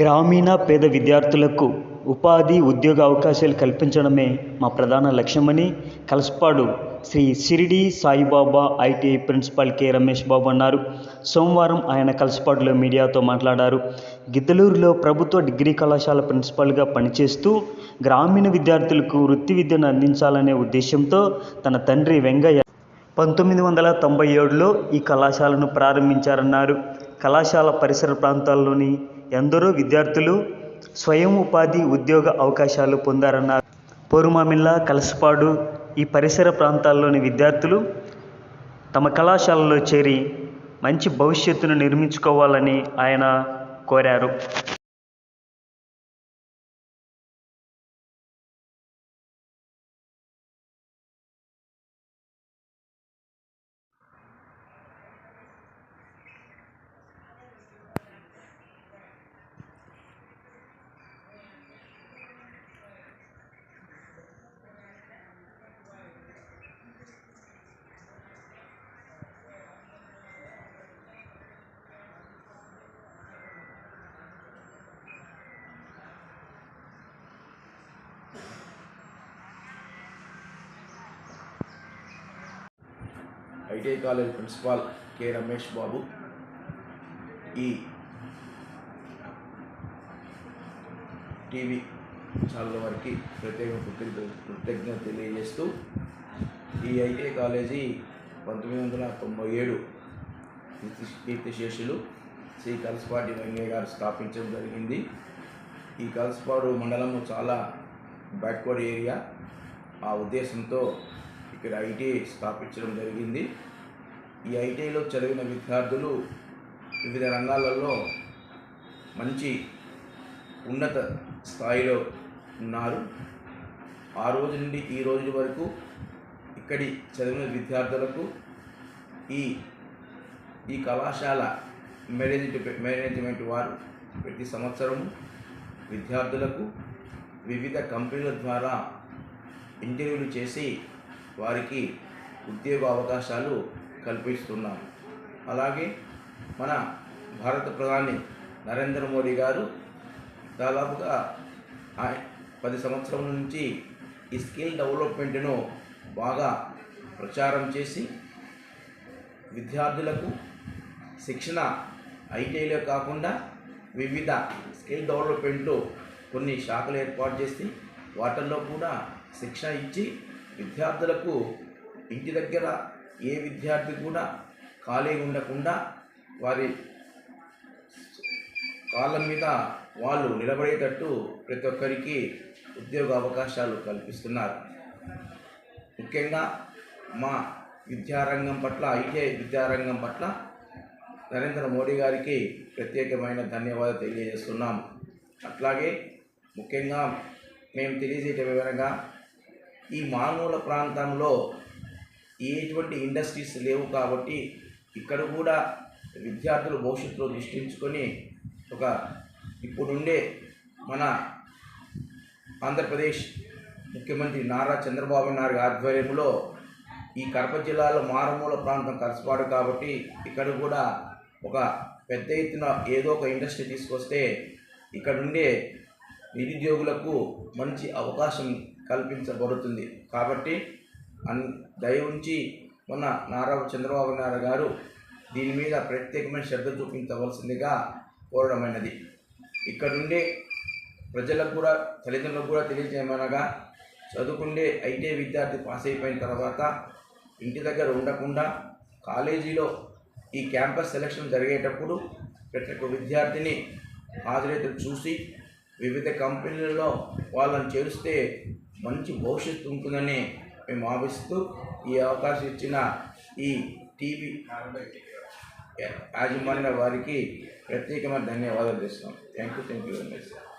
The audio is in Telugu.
గ్రామీణ పేద విద్యార్థులకు ఉపాధి ఉద్యోగ అవకాశాలు కల్పించడమే మా ప్రధాన లక్ష్యమని Kalasapadu Sri Shiridi Saibaba ITI principal K Ramesh Babu అన్నారు. సోమవారం ఆయన కలసపాడులో మీడియాతో మాట్లాడారు. గిద్దలూరులో ప్రభుత్వ డిగ్రీ కళాశాల ప్రిన్సిపాల్గా పనిచేస్తూ గ్రామీణ విద్యార్థులకు వృత్తి విద్యను అందించాలనే ఉద్దేశంతో తన తండ్రి వెంగయ్య పంతొమ్మిది వందల తొంభై ఏడులో ఈ కళాశాలను ప్రారంభించారన్నారు. కళాశాల పరిసర ప్రాంతాల్లోని ఎందరో విద్యార్థులు స్వయం ఉపాధి ఉద్యోగ అవకాశాలు పొందారన్నారు. పోరుమామిళ్ళ కలసపాడు ఈ పరిసర ప్రాంతాల్లోని విద్యార్థులు తమ కళాశాలలో చేరి మంచి భవిష్యత్తును నిర్మించుకోవాలని ఆయన కోరారు. ITI college principal K Ramesh Babu. ఈ టీవీ ఛానల్ వారికి ప్రత్యేక కృతజ్ఞత కృతజ్ఞత తెలియజేస్తూ ఈ ఐటీఐ కాలేజీ పంతొమ్మిది వందల తొంభై ఏడు కీర్తి- కీర్తిశేషులు శ్రీ కలసపాటి వెంగయ్య గారు స్థాపించడం జరిగింది. ఈ కలసపాడు మండలము చాలా బ్యాక్వర్డ్ ఏరియా. ఆ ఉద్దేశంతో ఇక్కడ ఐటీఐ స్థాపించడం జరిగింది. ఈ ఐటీఐలో చదివిన విద్యార్థులు వివిధ రంగాలలో మంచి ఉన్నత స్థాయిలో ఉన్నారు. ఆ రోజు నుండి ఈ రోజు వరకు ఇక్కడి చదివిన విద్యార్థులకు ఈ ఈ కళాశాల మేనేజ్మెంట్ మేనేజ్మెంట్ వారు ప్రతి సంవత్సరము విద్యార్థులకు వివిధ కంపెనీల ద్వారా ఇంటర్వ్యూలు చేసి వారికి ఉద్యోగ అవకాశాలు కల్పిస్తున్నాం. అలాగే మన భారత ప్రధాని నరేంద్ర మోడీ గారు దాదాపుగా పది సంవత్సరం నుంచి ఈ స్కిల్ డెవలప్మెంట్ను బాగా ప్రచారం చేసి విద్యార్థులకు శిక్షణ ఐటీఐలో కాకుండా వివిధ స్కిల్ డెవలప్మెంట్లు కొన్ని శాఖలు ఏర్పాటు చేసి వాటిల్లో కూడా శిక్షణ ఇచ్చి విద్యార్థులకు ఇంటి దగ్గర ఏ విద్యార్థి కూడా ఖాళీ ఉండకుండా వారి కాళ్ళ మీద వాళ్ళు నిలబడేటట్టు ప్రతి ఒక్కరికి ఉద్యోగ అవకాశాలు కల్పిస్తున్నారు. ముఖ్యంగా మా విద్యారంగం పట్ల ఐటీఐ విద్యారంగం పట్ల నరేంద్ర మోడీ గారికి ప్రత్యేకమైన ధన్యవాదాలు తెలియజేస్తున్నాం అట్లాగే ముఖ్యంగా మేము తెలియజేయటం వివరంగా ఈ మారుమూల ప్రాంతంలో ఎటువంటి ఇండస్ట్రీస్ లేవు కాబట్టి ఇక్కడ కూడా విద్యార్థులు భవిష్యత్తులో దృష్టించుకొని ఒక ఇప్పుడుండే మన ఆంధ్రప్రదేశ్ ముఖ్యమంత్రి నారా చంద్రబాబు నాయుడు ఆధ్వర్యంలో ఈ కడప జిల్లాలో మారుమూల ప్రాంతం కలిసిపాడు కాబట్టి ఇక్కడ కూడా ఒక పెద్ద ఎత్తున ఏదో ఒక ఇండస్ట్రీ తీసుకొస్తే ఇక్కడ ఉండే నిరుద్యోగులకు మంచి అవకాశం కల్పించబడుతుంది. కాబట్టి అన్ దయ ఉంచి మొన్న నారా చంద్రబాబు నాయుడు గారు దీని మీద ప్రత్యేకమైన శ్రద్ధ చూపించవలసిందిగా కోరడమైనది. ఇక్కడ ఉండే ప్రజలకు కూడా తల్లిదండ్రులకు కూడా తెలియజేయమనగా చదువుకుండే ఐటీ విద్యార్థి పాస్ అయిపోయిన తర్వాత ఇంటి దగ్గర ఉండకుండా కాలేజీలో ఈ క్యాంపస్ సెలక్షన్ జరిగేటప్పుడు ప్రతి ఒక్క విద్యార్థిని హాజరైతే చూసి వివిధ కంపెనీలలో వాళ్ళని చేరిస్తే మంచి భవిష్యత్తు ఉంటుందని మేము భావిస్తూ ఈ అవకాశం ఇచ్చిన ఈ టీవీ యాజమాన్య వారికి ప్రత్యేకమైన ధన్యవాదాలు ఇస్తాం thank you thank you very much